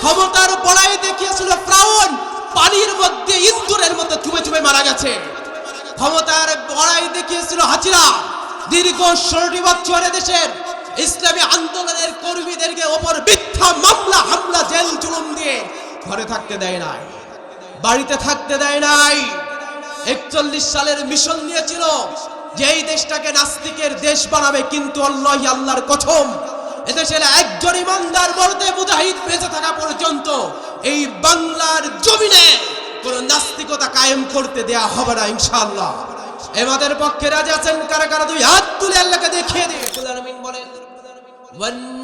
ক্ষমতার বড়াই দেখিয়েছিল ফ্রাউন, পানির মধ্যে ইন্দুরের মতো চুপে চুপে মারা গেছে। ক্ষমতার বড়াই দীর্ঘ ষোলোটি বছর দেশের ইসলামী আন্দোলনের কর্মীদেরকে ওপর মিথ্যা মামলা, হামলা, জেল, জুলুম দিয়ে ঘরে থাকতে দেয় নাই, বাড়িতে থাকতে দেয় নাই। একচল্লিশ সালের মিশন নিয়েছিল যে এই দেশটাকে নাস্তিকের দেশ বানাবে কিন্তু আল্লাহ আল্লাহর কথম। এদেশের একজন ইমানদার বলতে মুজাহিদ বেঁচে থাকা পর্যন্ত এই বাংলার জমিনে কোন নাস্তিকতা কায়েম করতে দেয়া হবে না, ইনশাআল্লাহ। এমাদের পক্ষে রাজা আছেন কারা কারা? দুই হাত তুলে আল্লাহকে দেখিয়ে দিয়ে বলেন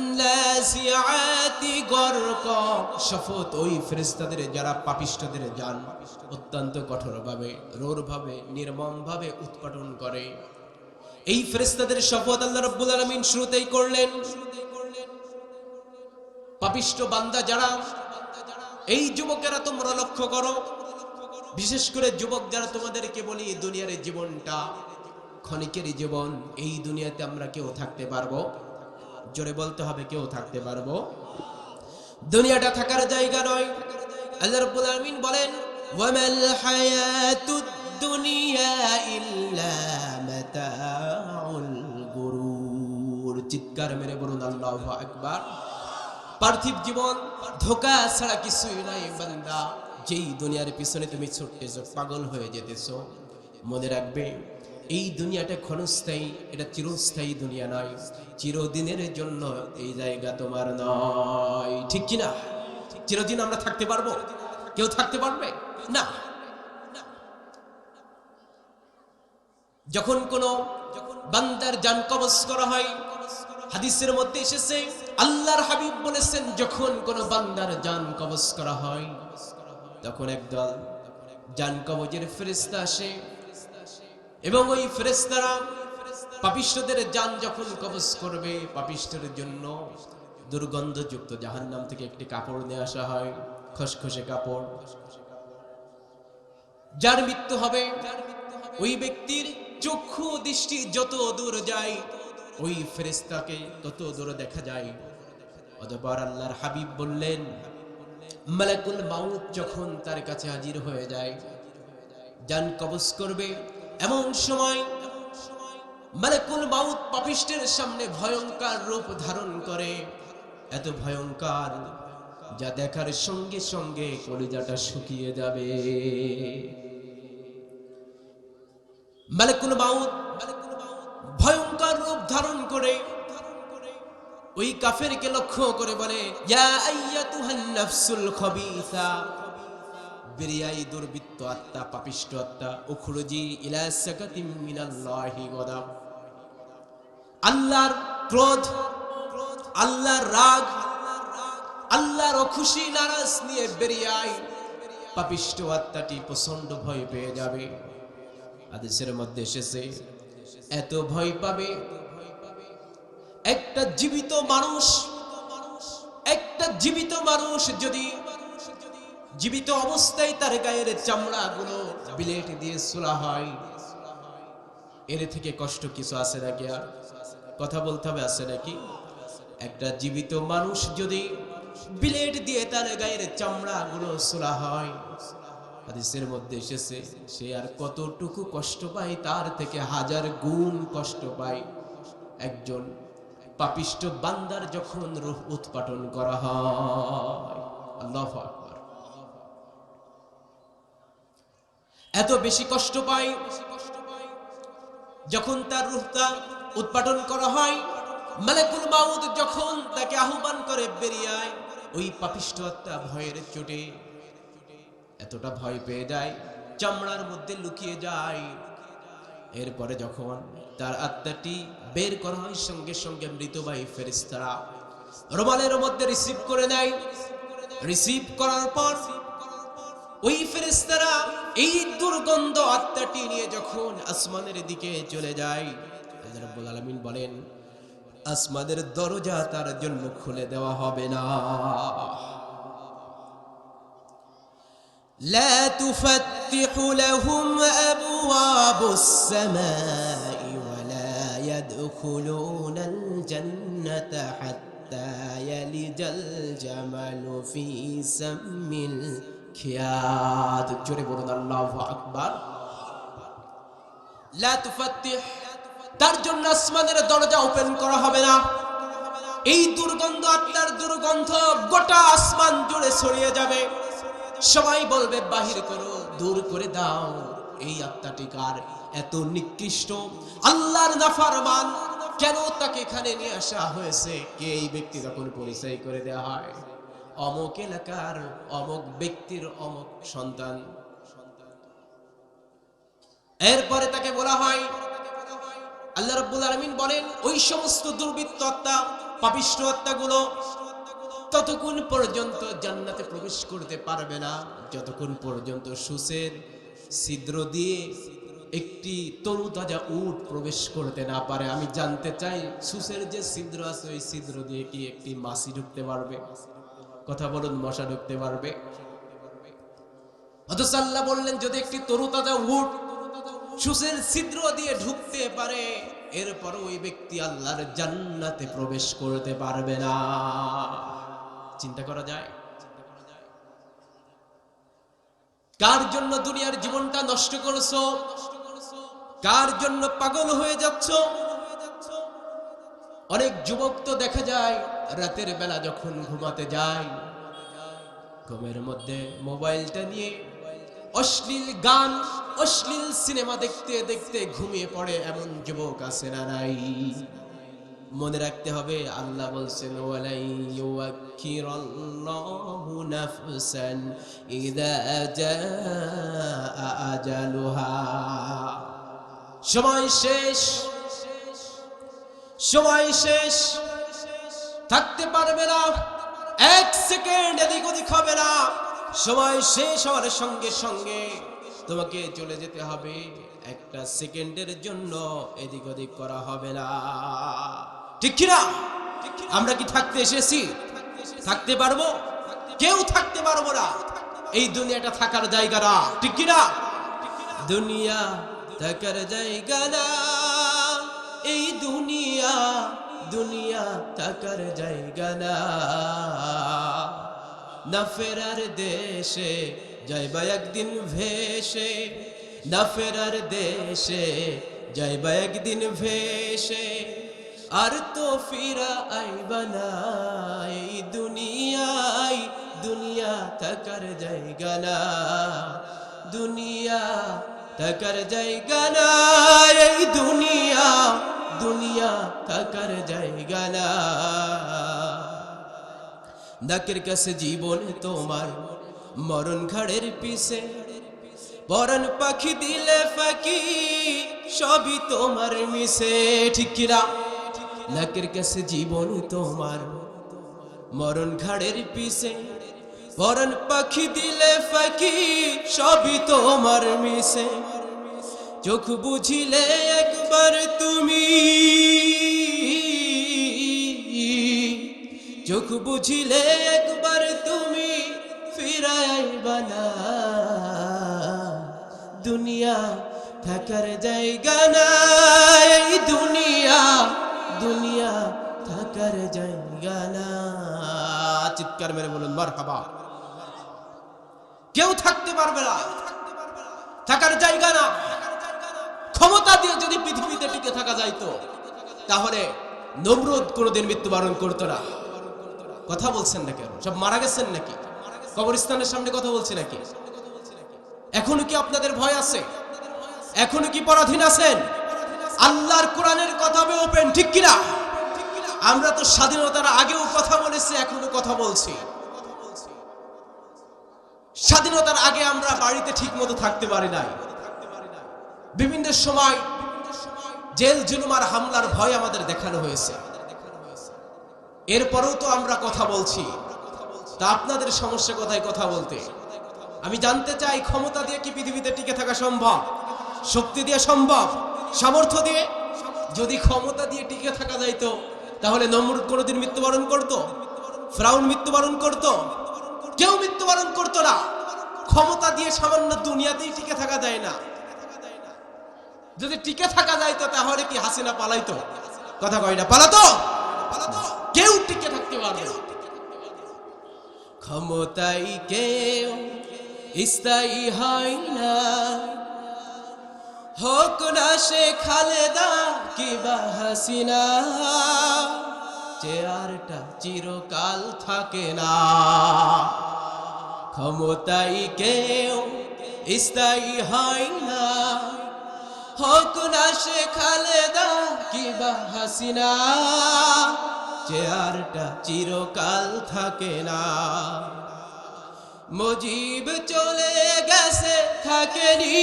শপথ ওই ফেরেশতাদের যারা পাপিষ্ঠদের জান অত্যন্ত কঠোরভাবে, রোরভাবে, নির্মমভাবে উৎপাদন করে। এই ফেরেশতাদের শপথ আল্লাহ রাব্বুল আলামিন শুরুতেই করলেন। পাপিষ্ঠ বান্দা যারা, এই যুবকেরা তোমরা লক্ষ্য করো। বিশেষ করে যুবক যারা তোমাদেরকে বলি দুনিয়ার জীবনটা ক্ষণিকেরই জীবন, এই দুনিয়াতে আমরা কেউ থাকতে পারব। জোরে বলতে হবে, কেউ থাকতে পারব। দুনিয়াটা থাকার জায়গা নয়। আল্লাহ রাব্বুল আলামিন বলেন, ওয়ামাল হায়াতুদ দুনিয়া ইল্লা মাতাউল গুরুর। চিৎকার মেরে বলুন, আল্লাহু আকবার। পার্থিব জীবন ধোকা ছাড়া কিছুই নাই, বান্দা। যেই দুনিয়ার পিছনে তুমি ছুটতেছো, পাগল হয়ে যেতেছো। মনে রাখবে এই দুনিয়াটা ক্ষণস্থায়ী, এটা চিরস্থায়ী দুনিয়া নয়। চিরদিনের জন্য এই জায়গা তোমার নয়। ঠিক কি না চিরদিন আমরা থাকতে পারব? কেউ থাকতে পারবে? না। যখন কোনো বান্দার জান কবজ করা হয়, হাদিসের মধ্যে এসেছে, আল্লাহর হাবিব বলেছেন, যখন কোনো বান্দার জান কবজ করা হয়, তখন একদল জান কবজের ফেরেস্তা আসে এবং ওই ফেরেস্তারা পাপিষ্ঠদের যান যখন কবজ করবে, পাপিষ্ঠের জন্য দুর্গন্ধযুক্ত জাহান্নাম থেকে একটি কাপড় নিয়ে আসা হয়, খসখসে কাপড়। যার মৃত্যু হবে, ওই ব্যক্তির চক্ষু দৃষ্টি যত দূর যায়, ওই ফেরেস্তাকে তত দূরে দেখা যায়। অতপর আল্লাহর হাবিব বললেন, মালাকুল মাউত যখন তার কাছে হাজির হয়ে যায়, যান কবজ করবে এমন সময় মালাকুল মাউত পাপিষ্টের সামনে ভয়ঙ্কর রূপ ধারণ করে। এত ভয়ঙ্কর যা দেখার সঙ্গে সঙ্গে কলিজাটা শুকিয়ে যাবে। মালিকুল মাউত ভয়ঙ্কর রূপ ধারণ করে ওই কাফেরকে লক্ষ্য করে বলে, ইয়া আইয়াতুহান নাফসুল খবিসা। বেরিয়াই দুর্বৃত্ত আত্মা পাপিষ্ট আত্মা, উখরুজি ইলা সাকাতিম মিনাল্লাহি গদাব আল্লাহর ক্রোধ, আল্লাহর রাগ, আল্লাহর অখুশি, নারাজ নিয়ে বেরিয়ে আয় পাপিষ্ট আত্মাটি প্রচণ্ড ভয় পেয়ে যাবে। আদেশের মধ্যে এসেছে, এত ভয় পাবে একটা জীবিত মানুষ, একটা জীবিত মানুষ যদি জীবিত অবস্থায় তার গায়ের চামড়া গুলো বিলেট দিয়ে সোলা হয়। এর থেকে কষ্ট কিছু আছে নাকি আর? কথা বলতে হবে আছে নাকি? একটা জীবিত মানুষ যদি বিলেট দিয়ে তার গায়ের চামড়া গুলো সোলা হয়, হাদিসের মধ্যে এসেছে, সে আর কতটুকু কষ্ট পায় তার থেকে হাজার গুণ কষ্ট পায়। একজন পাপিষ্ট বান্দার যখন রূহ উৎপাটন করা হয়, আল্লাহু এত বেশি কষ্ট পায় যখন তার রূহটা উৎপাটন করা হয়, মালাকুল মাউত যখন তাকে আহ্বান করে বেরিয়ে আয়, ওই পাপিষ্ট আত্মা ভয়ের চোটে এতটা ভয় পেয়ে যায়, চামড়ার মধ্যে লুকিয়ে যায়। এরপরে যখন তার আত্মাটি বের করা হয়, সঙ্গে সঙ্গে মৃতবাহী ফেরিস্তারা রোমালের মধ্যে রিসিভ করে নেয়। রিসিভ করার পর ওই ফেরেস্তারা এই দুর্গন্ধ আত্মাটি নিয়ে যখন আসমানের দিকে চলে যায় আল্লাহ রাব্বুল আলামিন বলেন আসমানের দরজা তার জন্য খুলে দেওয়া হবে না لا تفتح لهم أبواب السماء ولا يد يدخلون الجنة حتى يلج الجمل في سم খিয়াদ। জোরে বলুন, আল্লাহ আকবর। তার জন্য আসমানের দরজা ওপেন করা হবে না। এই দুর্গন্ধ, আত্মার দুর্গন্ধ গোটা আসমান জুড়ে ছড়িয়ে যাবে। সবাই বলবে, বাহির করো, দূর করে দাও। এই আত্মাটিকার এত নিকৃষ্ট। আল্লাহর নাফারমান। কেন তাকে এখানে নিয়ে আসা হয়েছে? কে এই ব্যক্তি যখন পরিচয় করে দেওয়া হয়? অমক এলাকার অমক ব্যক্তির অমক সন্তান। এরপরে তাকে বলা হয়, আল্লাহ রাব্বুল আলামিন বলেন, ওই সমস্ত দুর্বৃত্ত আত্মা, পাপিষ্ঠ আত্মাগুলো ততক্ষণ পর্যন্ত জান্নাতে প্রবেশ করতে পারবে না। যতক্ষণ পর্যন্ত সুসের ছিদ্র দিয়ে একটি তরু তাজা উট প্রবেশ করতে না পারে, আমি জানতে চাই সুসের যে ছিদ্র আছে, ওই ছিদ্র দিয়ে কি একটি মাসি ঢুকতে পারবে? কথা বলুন, মশা ঢুকতে পারবে। অথচ আল্লাহ বললেন, যদি একটি তরু তাজা উট সুসের ছিদ্র দিয়ে ঢুকতে পারে, এরপর ওই ব্যক্তি আল্লাহর জান্নাতে প্রবেশ করতে পারবে না। চিন্তা করা যায়? কার জন্য দুনিয়ার জীবনটা নষ্ট করছ? কার জন্য পাগল হয়ে যাচ্ছ? অনেক যুবক তো দেখা যায়, রাতের বেলা যখন ঘুমাতে যায়, ঘুমের মধ্যে মোবাইলটা নিয়ে অশ্লীল গান, অশ্লীল সিনেমা দেখতে দেখতে ঘুমিয়ে পড়ে এমন যুবক আছে না নাই? মনে রাখতে হবে, আল্লাহ বলছেন সময় শেষ সময় শেষ। থাকতে পারবে না। এক সেকেন্ড এদিক ওদিক হবে না। সময় শেষ হওয়ার সঙ্গে সঙ্গে তোমাকে চলে যেতে হবে। একটা সেকেন্ডের জন্য এদিক ওদিক করা হবে না। ঠিক কিনা? আমরা কি থাকতে এসেছি? থাকতে পারব? কেউ থাকতে পারব না। এই দুনিয়াটা থাকার জায়গা না। ঠিক কিনা? দুনিয়া থাকার জায়গা না। এই দুনিয়া দুনিয়া থাকার জায়গা না। না ফেরার দেশে যাইবা একদিন ভেসে, না ফেরার দেশে যাইবা একদিন ভেসে। আর তো ফিরা আইবা না, এই দুনিয়ায়, দুনিয়া থাকার জায়গা না। দুনিয়া থাকার জায়গা না, এই দুনিয়া দুনিয়া থাকার জায়গা না। নাকের কাছে জীবন তোমার, মরণ ঘাড়ের পিছে। পরন পাখি দিলে ফাঁকি, সবই তোমার মিশে। ঠিক কিনা নাকের কাছে জীবন তোমার, মরণ ঘাড়ের পিছে। পরন পাখি দিলে ফাঁকি, সবই তোমার মিশে। চোখ বুঝিলে একবার তুমি চোখ বুঝিলে একবার তুমি ফিরাইবা না দুনিয়া থাকার জায়গা না এই দুনিয়া দুনিয়া থাকার জায়গা না চিৎকার মেরে বলুন মার হাবা কেউ থাকতে পারবে না। থাকার জায়গা না ক্ষমতা দিয়ে যদি পৃথিবীতে টিকে থাকা যাইতো, তাহলে নমরুদ কোনোদিন মৃত্যুবরণ করতো না। কথা বলছেন না কেন সব মারা গেছেন নাকি? কবরস্থানের সামনে কথা বলছে নাকি? এখনও কি আপনাদের ভয় আছে? এখনও কি পরাধীন আছেন? আল্লাহর কোরআনের কথা হবে ওপেন ঠিক কিনা? আমরা তো স্বাধীনতার আগেও কথা বলেছি, এখনও কথা বলছি। স্বাধীনতার আগে আমরা বাড়িতে ঠিক মতো থাকতে পারি নাই। বিভিন্ন সময় জেল জুলুমার হামলার ভয় আমাদের দেখানো হয়েছে। এরপরেও তো আমরা কথা বলছি। তা আপনাদের সমস্যা কোথায় কথা বলতে? আমি জানতে চাই, ক্ষমতা দিয়ে কি পৃথিবীতে টিকে থাকা সম্ভব? শক্তি দিয়ে সম্ভব? সামর্থ্য দিয়ে? যদি ক্ষমতা দিয়ে টিকে থাকা যাইতো, তাহলে নমরুদ কোনোদিন মৃত্যুবরণ করত? ফ্রাউন মৃত্যুবরণ করত? কেউ মৃত্যুবরণ করতো না। ক্ষমতা দিয়ে সামান্য দুনিয়াতেই টিকে থাকা যায় না। যদি টিকে থাকা যাইতো তাহলে কি হাসিনা পালাইতো? কথা কয় না পালাতো? কেউ টিকে থাকতে পারবে ক্ষমতাই কেউ স্থায়ী হয় না। হোক না সে খালেদা কিবা হাসিনা চেয়ারটা চিরকাল থাকে না। ক্ষমতাই কেউ স্থায়ী হয় না। হোক না সে খালেদা কিবা হাসিনা? চেয়ারটা চিরকাল থাকে না। মুজিব চলে গেছে, থাকেনি।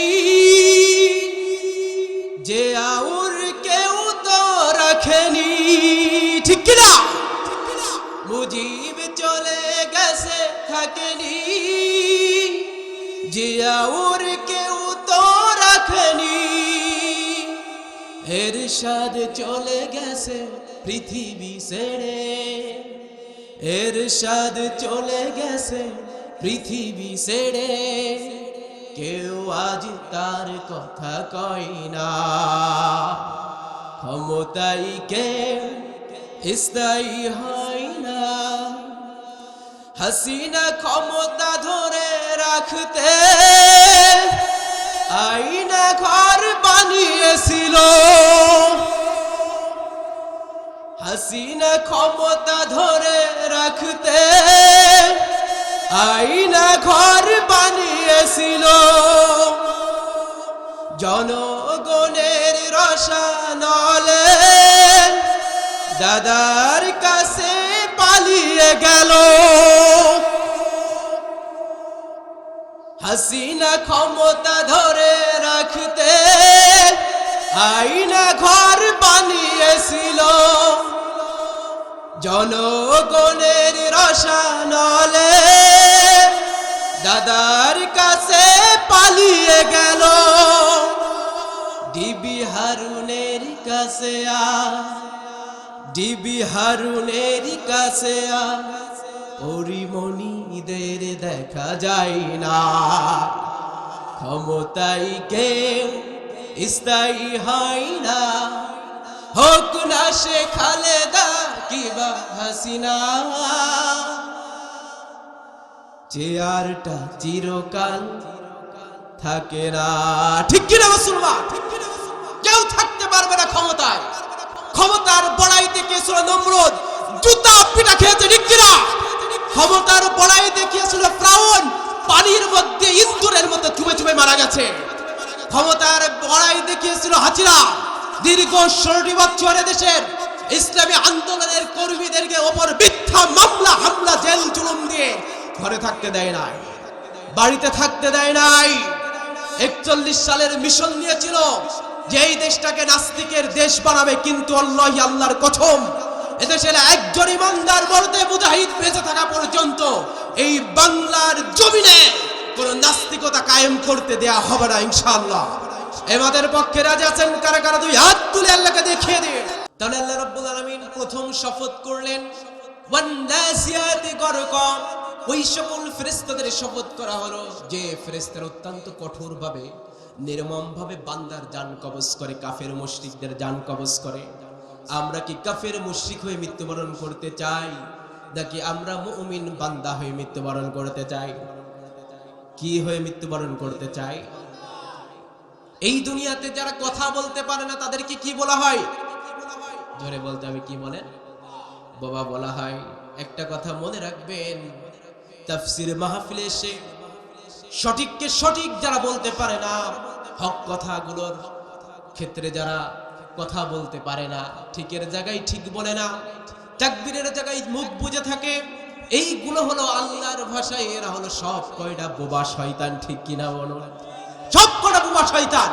যে আউর কেউ তো রাখেনি। ঠিক কিনা? মুজিব চলে গেছে, থাকেনি। যে আউর কেউ এরশাদ চলে গেছে পৃথিবী ছেড়ে। এরশাদ চলে গেছে পৃথিবী ছেড়ে। কেউ আজ তার কথা কয় না। ক্ষমতাই কে স্থায়ী হয় না। হাসিনা ক্ষমতা ধরে রাখতে আইনা ঘর বানিয়েছিল। হাসিনা ক্ষমতা ধরে রাখতে আইনা ঘর বানিয়েছিল। জনগণের রসানলে দাদার কাছে পালিয়ে গেল। হাসিনা ক্ষমতা ধরে রাখতে আইনা ঘর বানিয়েছিল। জনগণের রসানলে দাদার কাছে পালিয়ে গেল। ডিবি হারুনের কাছে আ ডিবি হারুনের কাছে আ পরিমণিদের দেখা যায় না। ক্ষমতাই কেউ স্থায়ী হয় না। হোক না সে খালেদা কিবা হাসিনা। চেয়ারটা চিরকাল থাকে না। ঠিক কিনা মুসলমান? কেউ থাকতে পারবে না ক্ষমতায়। ক্ষমতার বড়াই দেখিয়েছিল নমরুদ? জুতা পিটা খেয়েছে, ঠিক কিনা? ক্ষমতার বড়াই দেখিয়েছিল ফ্রাউন, পানির মধ্যে ইন্দুরের মধ্যে চুপে চুপে মারা গেছে। ক্ষমতার বড়াই দেখিয়েছিল হাজিরা দীর্ঘ ষোলোটি বছর দেশের ইসলামী আন্দোলনের কর্মীদেরকে ওপর মিথ্যা মামলা, হামলা, জেল, জুলুম দিয়ে ঘরে থাকতে দেয় নাই, বাড়িতে থাকতে দেয় নাই। একচল্লিশ সালের মিশন নিয়েছিল যে এই দেশটাকে নাস্তিকের দেশ বানাবে, কিন্তু আল্লাহ আল্লাহর কথম এদেশের একজন ইমানদার বলতে মুজাহিদ বেঁচে থাকা পর্যন্ত এই বাংলার জমিনে কোন নাস্তিকতা কায়েম করতে দেয়া হবে না এমাদের পক্ষে আছেন কারা কারা? দুই হাত তুলে আল্লাহকে দেখিয়ে দিন। তাহলে আল্লাহ প্রথম শপথ করলেন ওই সকল শপথ করা হলো যে ফেরেশতারা অত্যন্ত কঠোরভাবে, নির্মমভাবে বান্দার জান কবজ করে, কাফের মুশরিকদের জান কবজ করে। আমরা কি কাফের মুশরিক হয়ে মৃত্যুবরণ করতে চাই? নাকি আমরা মুমিন বান্দা হয়ে মৃত্যুবরণ করতে চাই? কি হয়ে মৃত্যুবরণ করতে চাই? এই দুনিয়াতে যারা কথা বলতে পারে না, তাদেরকে কি বলা হয়? জোরে বলতে আমি কি বলেন? বাবা বলা হয়, একটা কথা মনে রাখবেন, তাফসির মাহফিলে এসে সঠিককে সঠিক যারা বলতে পারে না, হক কথাগুলোর ক্ষেত্রে যারা কথা বলতে পারে না। ঠিকের জায়গায় ঠিক বলে না। তাকবীরের জায়গায় মুখ বুঝে থাকে। এইগুলো হলো আল্লাহর ভাষায়, এরা হলো সব কয়টা বোবা শয়তান, ঠিক কিনা বলো? সব কটা বোবা শয়তান?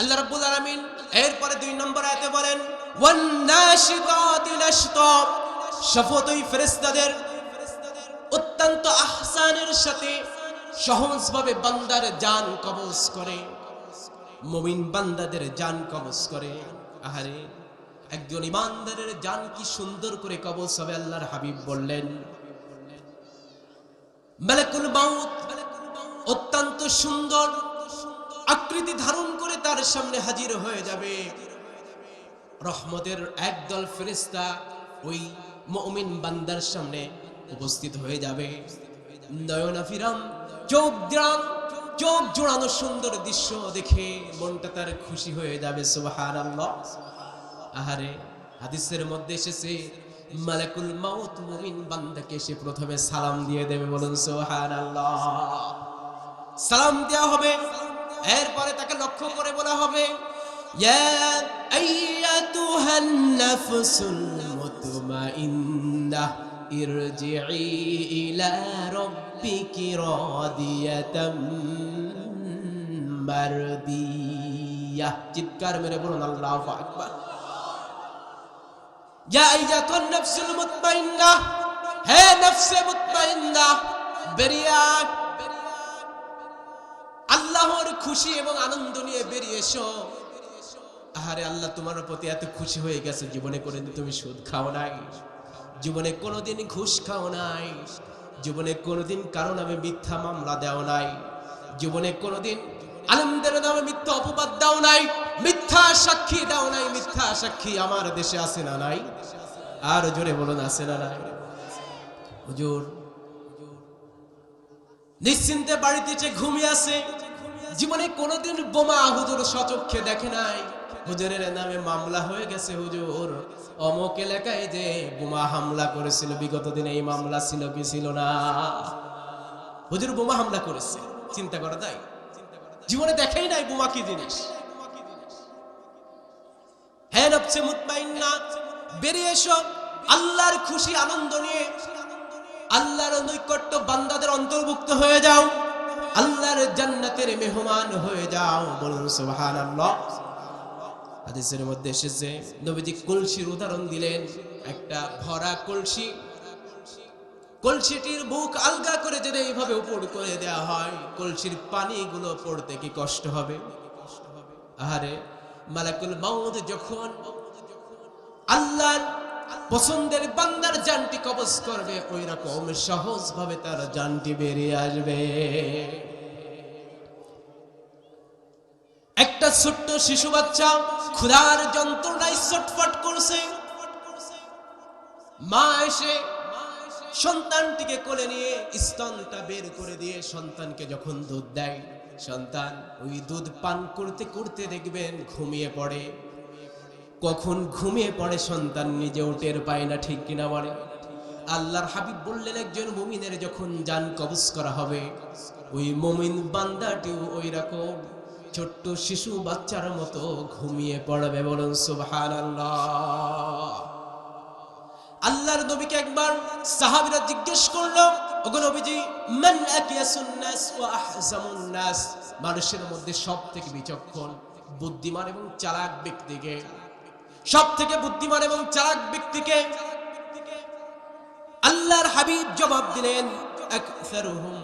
আল্লাহ রাব্বুল আলামিন এরপরে দুই নম্বর আয়াতে বলেন ওয়ান নাশিতাতি নাশতা ওই ফেরেশতাদের অত্যন্ত আহসানের সাথে সহজভাবে বান্দার জান কবজ করে। মুমিন বান্দাদের জান কবজ করে। আহারে, একজন ইমানদারের জান কি সুন্দর করে কবজ হবে আল্লাহর হাবিব বললেন। মালাকুল মাউত অত্যন্ত সুন্দর আকৃতি ধারণ করে তার সামনে হাজির হয়ে যাবে। রহমতের একদল ফেরেস্তা ওই মমিন বান্দার সামনে উপস্থিত হয়ে যাবে। নয়না ফিরাম চোখ চোখ জোড়ানো সুন্দর দৃশ্য দেখে মনটা তার খুশি হয়ে যাবে সুবাহান আহারে, হাদিসের মধ্যে এসেছে, মালাকুল মাউত মুমিন বান্দাকে সে প্রথমে সালাম দিয়ে দেবে, বলুন সুবহান সালাম দেওয়া হবে, এরপরে তাকে লক্ষ্য করে বলা হবে ইরজিই ইলা নফসে মুতমাইন্নাহ বেরিয়ে আল্লাহর খুশি এবং আনন্দ নিয়ে বেরিয়ে এসো। আহারে আল্লাহ, তোমার প্রতি এত খুশি হয়ে গেছে, জীবনে কোনোদিন তুমি সুদ খাও নাই। জীবনে কোনোদিন ঘুষ খাও নাই। জীবনে কোনোদিন কারও নামে মিথ্যা মামলা দেও নাই। জীবনে কোনোদিন আনন্দের নামে মিথ্যা অপবাদ দাও নাই। মিথ্যা সাক্ষী দাও নাই, মিথ্যা সাক্ষী আমার দেশে আছে না নাই। আর জোরে বলুন, আছে না নাই? হুজুর, নিশ্চিন্তে বাড়িতে যে ঘুমিয়ে আছে, জীবনে কোনোদিন বোমা হুজুর সচক্ষে দেখে নাই। হুজুরের নামে মামলা হয়ে গেছে, হুজুর। অমুক এলাকায় যে বোমা হামলা করেছিল, বিগত দিনে এই মামলা ছিল কি ছিল না? হুজুর বোমা হামলা করেছে, চিন্তা করা যায়? জীবনে দেখেই নাই বোমা কি জিনিস। হ্যাঁ হয়ে যাও, আল্লাহর জান্নাতের মেহমান হয়ে যাও, বলুন সুবহানাল্লাহ। হাদিসের মধ্যে এসেছে, নবীজি কলসির উদাহরণ দিলেন, একটা ভরা কলসি। কলসিটির বুক আলগা করে যদি এইভাবে উপর করে দেওয়া হয়, কলসির পানিগুলো পড়তে কি কষ্ট হবে? আহারে, মালাকুল মাউদ যখন আল্লাহর পছন্দের বান্দার জানটি কবজ করবে, ওই রকম সহজ ভাবে তার জানটি বেরিয়ে আসবে। একটা ছোট্ট শিশু বাচ্চা ক্ষুধার যন্ত্রণায় ছটফট করছে। মা এসে সন্তানটিকে কোলে নিয়ে স্তনটা বের করে দিয়ে সন্তানকে যখন দুধ দেয়, সন্তান ওই দুধ পান করতে করতে দেখবেন ঘুমিয়ে পড়ে। কখন ঘুমিয়ে পড়ে সন্তান নিজেও টের পায় না, ঠিক কিনা বলে? আল্লাহর হাবিব বললেন, একজন মুমিনের যখন জান কবজ করা হবে, ওই মুমিন বান্দাটিও ওই রকম। ছোট্ট শিশু বাচ্চার মতো ঘুমিয়ে পড়বে বলুন সুবহানাল্লাহ। আল্লাহর নবীকে একবার সাহাবীরা জিজ্ঞেস করল মান মানুষের মধ্যে সব থেকে বিচক্ষণ, বুদ্ধিমান এবং চালাক ব্যক্তিকে। সব থেকে বুদ্ধিমান এবং চালাক ব্যক্তিকে আল্লাহর হাবিব জবাব দিলেন, আকসারুহুম,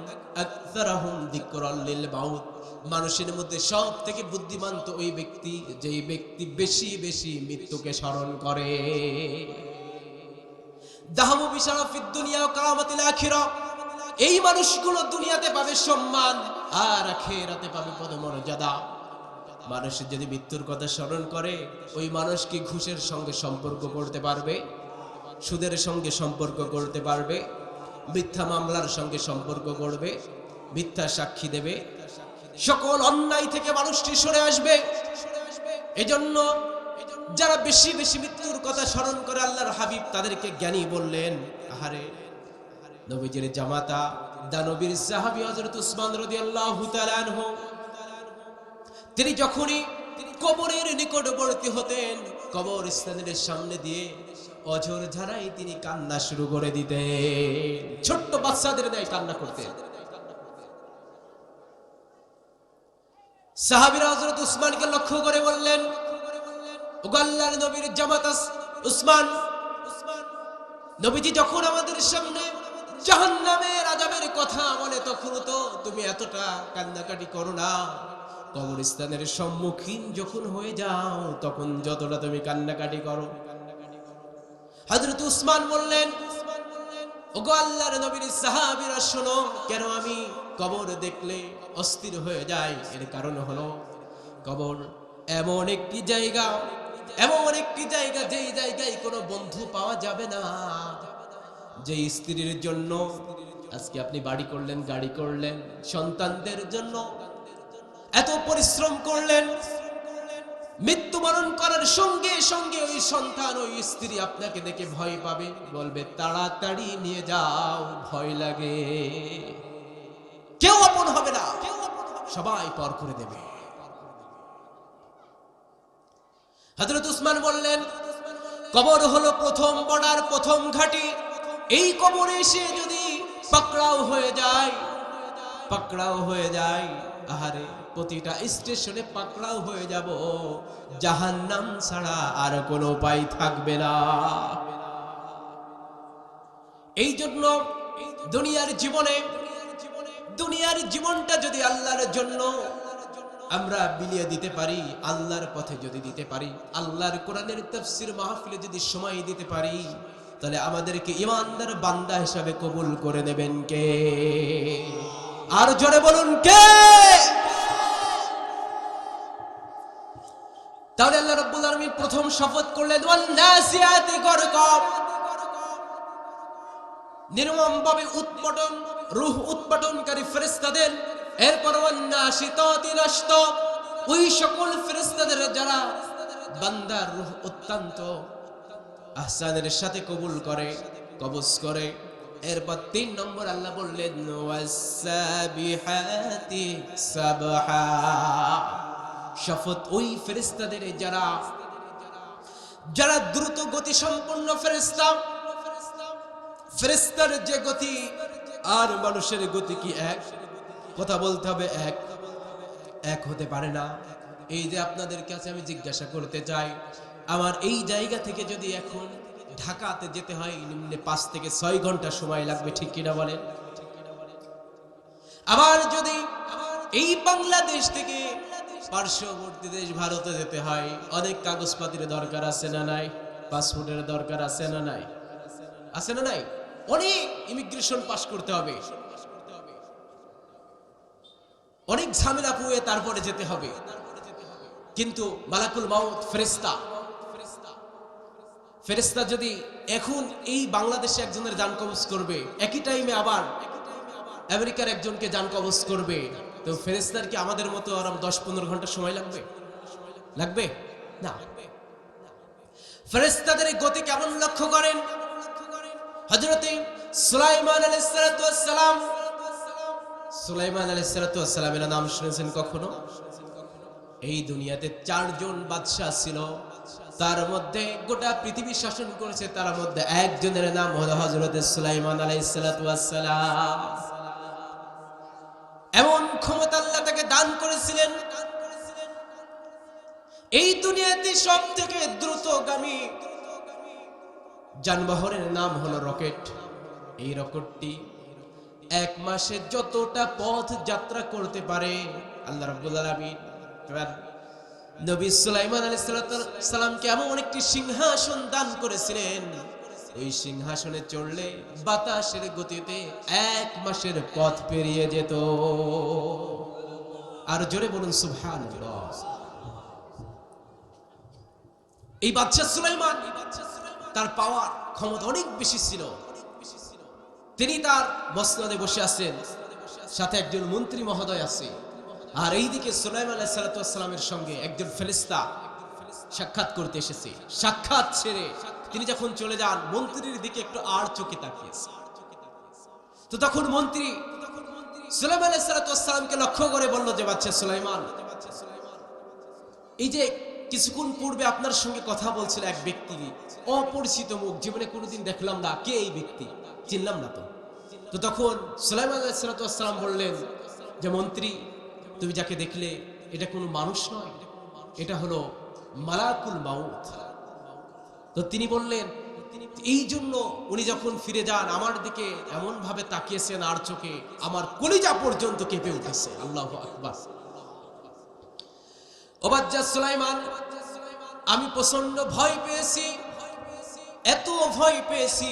আকসারহুম যিকরাল লিল মাউত। মানুষের মধ্যে সব থেকে বুদ্ধিমান তো ওই ব্যক্তি, যেই ব্যক্তি বেশি বেশি মৃত্যুকে স্মরণ করে। এই মানুষগুলো দুনিয়াতে পাবে সম্মান, আর আখিরাতে পাবে পদমর্যাদা। মানুষের যদি মৃত্যুর কথা স্মরণ করে, ওই মানুষ কি ঘুষের সঙ্গে সম্পর্ক করতে পারবে? সুদের সঙ্গে সম্পর্ক করতে পারবে? মিথ্যা মামলার সঙ্গে সম্পর্ক করবে? মিথ্যা সাক্ষী দেবে? সকল অন্যায় থেকে মানুষটি সরে আসবে। এজন্য যারা বেশি বেশি মৃত্যুর কথা স্মরণ করে আল্লাহর হাবিব তাদেরকে জ্ঞানী বললেন, আহারে, নবীজির জামাতা, দানবীর সাহাবী হযরত উসমান তাআলা আনহু, তিনি যখনই কবরের নিকটবর্তী হতেন কবর স্থানের সামনে দিয়ে অঝর ঝাড়াই তিনি কান্না শুরু করে দিতেন। ছোট্ট বাচ্চাদের ন্যায় কান্না করতেন। সাহাবীরা হজরত উসমানকে লক্ষ্য করে বললেন ওগো আল্লাহর নবীর জামাত উসমান, নবীজি যখন আমাদের সামনে জাহান্নামের আযাবের কথা বলে তখন তো তুমি এতটা কান্নাকাটি করো না। কবরস্থানের সম্মুখীন যখন হয়ে যাও, তখন যতটা তুমি কান্নাকাটি করো। হযরত উসমান বললেন, ওগো আল্লাহর নবীর সাহাবীরা শোনো, কেন আমি কবর দেখলে অস্থির হয়ে যায়। এর কারণ হলো কবর এমন একটি জায়গা, এমন একটি জায়গা যেই জায়গায় কোনো বন্ধু পাওয়া যাবে না। যে স্ত্রীর জন্য আজকে আপনি বাড়ি করলেন, গাড়ি করলেন, সন্তানদের জন্য এত পরিশ্রম করলেন, মৃত্যুবরণ করার সঙ্গে সঙ্গে ওই সন্তান, ওই স্ত্রী আপনাকে দেখে ভয় পাবে, বলবে, তাড়াতাড়ি নিয়ে যাও, ভয় লাগে। কেউ আপন হবে না। সবাই পর করে দেবে। হজরত উসমান বললেন, কবর হলো প্রথম বর্ডার, প্রথম ঘাটি। এই কবরে এসে যদি পাকড়াও হয়ে যায়, পাকড়াও হয়ে যায়, আহারে, প্রতিটা স্টেশনে পাকড়াও হয়ে যাব। জাহান নাম ছাড়া আর কোনো উপায় থাকবে না। এই জন্য দুনিয়ার জীবনে দুনিয়ার জীবনটা যদি আল্লাহর জন্য আমরা বিলিয়ে দিতে পারি, আল্লাহর পথে যদি দিতে পারি, আল্লাহর কোরআনের তফসির মাহফিলে যদি সময় দিতে পারি, তাহলে আমাদেরকে ইমানদার বান্দা হিসাবে কবুল করে নেবেন কে? আর জোরে বলুন কে? তাহলে আল্লাহ রাব্বুল আলামিন প্রথম শপথ করলেন নির্মম ভাবে উৎপাদন রূহ উৎপাদনকারী ফেরেশতাদের, এরপর ওই সকল ফেরেশতাদের যারা বান্দার রূহ অত্যন্ত আহসানের সাথে কবুল করে, কবজ করে, এরপর তিন নম্বর আল্লাহ বললেন শপথ ওই ফেরেশতাদের যারা যারা দ্রুত গতি সম্পন্ন ফেরেশতা ফেরেস্তার যে গতি আর মানুষের গতি কি এক? কথা বলতে হবে এক। এক হতে পারে না। এই যে আপনাদের কাছে আমি জিজ্ঞাসা করতে চাই, আমার এই জায়গা থেকে যদি এখন ঢাকাতে যেতে হয়, নিম্নে পাঁচ থেকে ছয় ঘণ্টা সময় লাগবে, ঠিক কিনা বলেন? আবার যদি এই বাংলাদেশ থেকে পার্শ্ববর্তী দেশ ভারতে যেতে হয়, অনেক কাগজপাতির দরকার আছে না নাই? পাসপোর্টের দরকার আছে না নাই? আছে না নাই? অনেক ইমিগ্রেশন পাস করতে হবে। অনেক ঝামেলা পুয়ে তারপরে যেতে হবে। কিন্তু মালাকুল মাউত ফেরেস্তা ফেরেস্তা যদি এখন এই বাংলাদেশে একজনের যান কবজ করবে, একই টাইমে আবার আমেরিকার একজনকে যান কবজ করবে, তো ফেরেস্তার কি আমাদের মতো আরাম দশ পনেরো ঘণ্টা সময় লাগবে? লাগবে? না। ফেরেস্তাদের গতি কেমন লক্ষ্য করেন? হজরতে সুলাইমান আলাইসালাম সুলাইমান আলাইসালামের নাম শুনেছেন কখনো? এই দুনিয়াতে চারজন বাদশাহ ছিল। তার মধ্যে গোটা পৃথিবী শাসন করেছে। তার মধ্যে একজনের নাম হলো হজরত সুলাইমান আলাইসালাম এমন ক্ষমতা আল্লাহ তাকে দান করেছিলেন। এই দুনিয়াতে সব থেকে দ্রুতগামী যানবাহনের নাম হলো রকেট। এই রকেটটি এক মাসে যতটা পথ যাত্রা করতে পারে, আল্লাহ রাব্বুল আলামিন। নবী সুলাইমান আলাইহিস সালামকে এমন একটি সিংহাসন দান করেছিলেন। ওই সিংহাসনে চড়লে বাতাসের গতিতে এক মাসের পথ পেরিয়ে যেত। আর জোরে বলুন, সুবহানাল্লাহ। এই বাদশা সুলাইমান তার পাওয়ার ক্ষমতা অনেক বেশি ছিল। তিনি তার মসনদে বসে আছেন। সাথে একজন মন্ত্রী মহোদয় আছে। আর এইদিকে সুলাইম আলাহ সালাতামের সঙ্গে একজন ফেরিস্তা সাক্ষাৎ করতে এসেছে। সাক্ষাৎ ছেড়ে তিনি যখন চলে যান, মন্ত্রীর দিকে একটু আর চোখে তাকিয়েছে তো তখন মন্ত্রী সুলাইম আলাহ সালাতামকে লক্ষ্য করে বলল, যে বাচ্চা সুলাইমান, এই যে কিছুক্ষণ পূর্বে আপনার সঙ্গে কথা বলছিল এক ব্যক্তি অপরিচিত মুখ, জীবনে কোনোদিন দেখলাম না কে এই ব্যক্তি, চিনলাম না তো। তো তখন সুলাইমান আলাইসালাম বললেন যে, মন্ত্রী, তুমি যাকে দেখলে, এটা কোনো মানুষ নয়, এটা হলো মালাকুল মাউত। তো তিনি বললেন, এই জন্য উনি যখন ফিরে যান, আমার দিকে এমন ভাবে তাকিয়েছেন আর চোখে, আমার কলিজা পর্যন্ত কেঁপে উঠেছে। আল্লাহ আকবার। ওবাজ্জা সুলাইমান, আমি প্রচণ্ড ভয় পেয়েছি, এত ভয় পেয়েছি।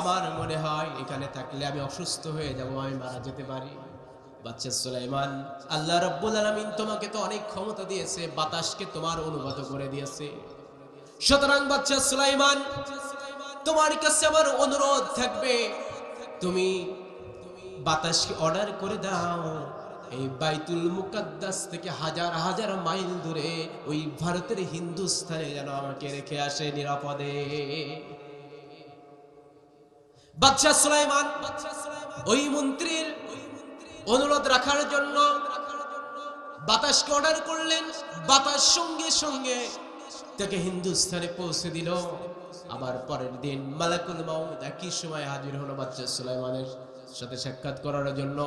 আমার মনে হয় এখানে থাকলে আমি অসুস্থ হয়ে যাব, আমি মারা যেতে পারি। বাচ্চা সুলাইমান, আল্লাহ রব্বুল আলামিন তোমাকে তো অনেক ক্ষমতা দিয়েছে, বাতাসকে তোমার অনুগত করে দিয়েছে। সুতরাং বাচ্চা সুলাইমান, তোমার কাছে আমার অনুরোধ থাকবে, তুমি বাতাসকে অর্ডার করে দাও। এই বাইতুল মুকাদ্দাস থেকে হাজার হাজার মাইল দূরে ওই ভারতের হিন্দুস্থানে যেন আমাকে রেখে আসে নিরাপদে। বাদশাহ সুলাইমান, ওই মন্ত্রীর অনুরোধ রাখার জন্য বাতাসকে অর্ডার করলেন, বাতাস সঙ্গে সঙ্গে তাকে হিন্দুস্থানে পৌঁছে দিল। আবার পরের দিন মালাকুল মাউদ একই সময় হাজির হলো বাচ্চা সুলাইমানের সাথে সাক্ষাৎ করার জন্য।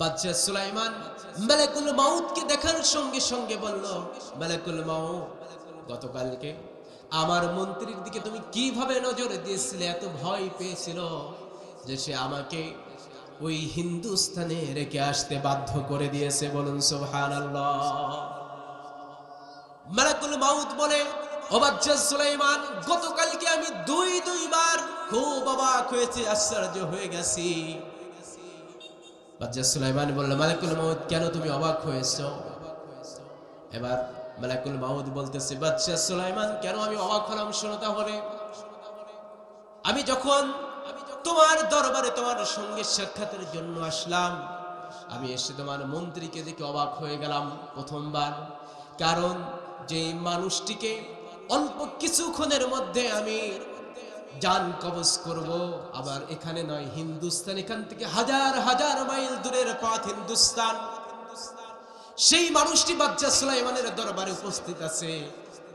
বাচ্চা সুলাইমান মালাকুল মাউদকে দেখার সঙ্গে সঙ্গে বলল, মালাকুল মাউদ গতকালকে আমার মন্ত্রীর দিকে তুমি কীভাবে নজর দিয়েছিলে, এত ভয় পেয়েছিল যে সে আমাকে ওই হিন্দুস্তানে রেখে আসতে বাধ্য করে দিয়েছে, বলুন সুবহানাল্লাহ। মালাকুল মাউত বলে সুলাইমান, গতকালকে আমি দুই দুইবার খুব অবাক হয়েছে, আশ্চর্য হয়ে গেছি। বাচ্চা সুলাইমান বলল, মালাকুল মাউত, কেন তুমি অবাক হয়েছো? এবার মালাকুল মাউদ বলতেছে বাচ্চা সুলাইমান, কেন আমি অবাক হলাম শোনো তাহলে? আমি যখন তোমার দরবারে তোমার সঙ্গে সাক্ষাতের জন্য আসলাম, আমি এসে তোমার মন্ত্রীকে দেখে অবাক হয়ে গেলাম প্রথমবার। কারণ যে মানুষটিকে অল্প কিছুক্ষণের মধ্যে আমি জান কবজ করব, আবার এখানে নয়, হিন্দুস্তান, এখান থেকে হাজার হাজার মাইল দূরের পথ হিন্দুস্তান। সেই মানুষটি বাচ্চা সুলাইমানের দরবারে উপস্থিত আছে।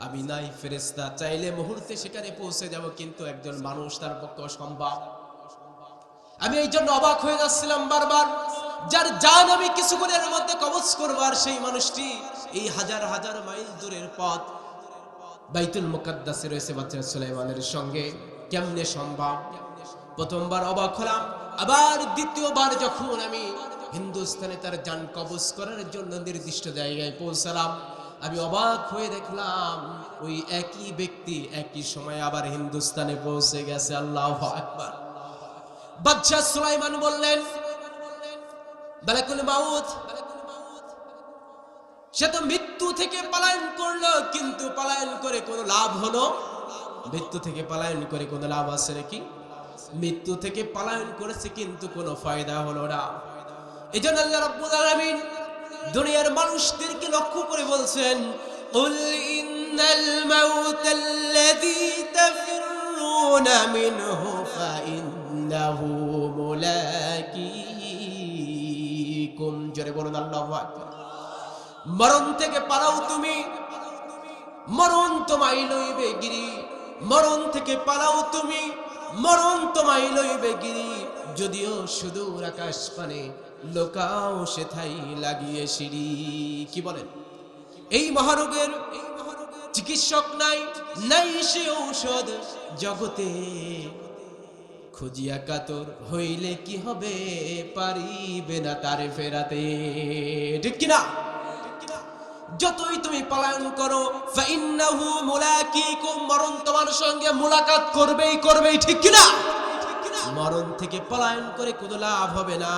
আমি নাই ফেরেস্তা চাইলে মুহূর্তে সেখানে পৌঁছে যাব, কিন্তু একজন মানুষ তার পক্ষে অসম্ভব। আমি এই জন্য অবাক হয়ে যাচ্ছিলাম বারবার, যার জান আমি কিছুক্ষণের মধ্যে কবচ আর সেই মানুষটি এই হাজার হাজার মাইল দূরের পথ বাইতুল মুকাদ্দাসে রয়েছে বাচ্চা সুলাইমানের সঙ্গে। কেমনে সম্ভব? প্রথমবার অবাক হলাম, আবার দ্বিতীয়বার যখন আমি হিন্দুস্তানে তার যান কবজ করার জন্য নির্দিষ্ট জায়গায় পৌঁছালাম, আমি অবাক হয়ে দেখলাম, ওই একই ব্যক্তি একই সময় আবার হিন্দুস্তানে পৌঁছে গেছে। আল্লাহ আকবার। বাদশাহ সুলাইমান বললেন সে তো মৃত্যু থেকে পলায়ন করল, কিন্তু পলায়ন করে কোনো লাভ হলো? মৃত্যু থেকে পলায়ন করে কোনো লাভ আছে নাকি মৃত্যু থেকে পলায়ন করেছে কিন্তু কোনো ফায়দা হলো না এই জন্য আল্লাহ রাব্বুল আলামিন দুনিয়ার মানুষদেরকে লক্ষ্য করে বলছেন قل إن الموت الذي تفرون منه فإنه ملاقيكم জোরে বলুন আল্লাহু আকবার মরণ থেকে পালাও তুমি মরণ তোমায় লইবে গিরি মরণ থেকে পালাও তুমি। মরণ তোমায় লইবে গিরি। যদিও সুদূর আকাশ পানে লোকাও সেথাই লাগিয়ে সিঁড়ি। কি বলেন? এই মহারোগের চিকিৎসক নাই নাই সে ঔষধ জগতে। খুঁজিয়া কাতর হইলে কি হবে, পারিবে না তারে ফেরাতে। ঠিক কিনা? যতই তুমি পলায়ন করো, ফাইন্নাহু মুলাকিকুম, মরণ তোমার সঙ্গে মুলাকাত করবেই করবেই, ঠিক কিনা? মরণ থেকে পলায়ন করে কোনো লাভ হবে না।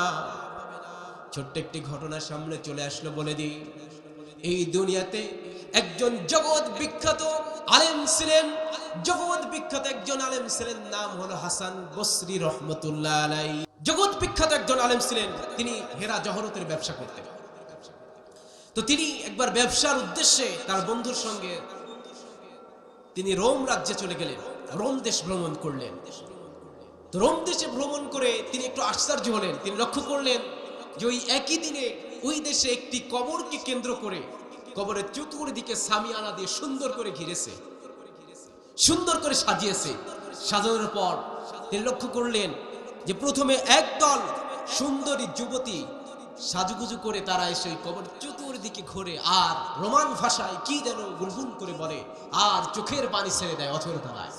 ছোট্ট একটি ঘটনা সামনে চলে আসলো বলে দিই। এই দুনিয়াতে একজন জগৎ বিখ্যাত আলেম ছিলেন। জগৎ বিখ্যাত একজন আলেম ছিলেন, নাম হলো হাসান বসরি রহমতুল্লাহ আলাই জগৎ বিখ্যাত একজন আলেম ছিলেন, তিনি হেরা জহরতের ব্যবসা করতেন। তো তিনি একবার ব্যবসার উদ্দেশ্যে তার বন্ধুর সঙ্গে তিনি রোম রাজ্যে চলে গেলেন। রোম দেশ ভ্রমণ করলেন। তো রোম দেশে ভ্রমণ করে তিনি একটু আশ্চর্য হলেন। তিনি লক্ষ্য করলেন যে ওই একই দিনে ওই দেশে একটি কবরকে কেন্দ্র করে কবরের চতুর্দিকে সামিয়ানা দিয়ে সুন্দর করে ঘিরেছে। সুন্দর করে সাজিয়েছে। সাজানোর পর তিনি লক্ষ্য করলেন যে প্রথমে একদল সুন্দরী যুবতী সাজুগুজু করে তারা এসে ওই কবর চতুর্দিকে ঘোরে, আর রোমান ভাষায় কি যেন গুনগুন করে বলে, আর চোখের পানি ছেড়ে দেয় অথর তারায়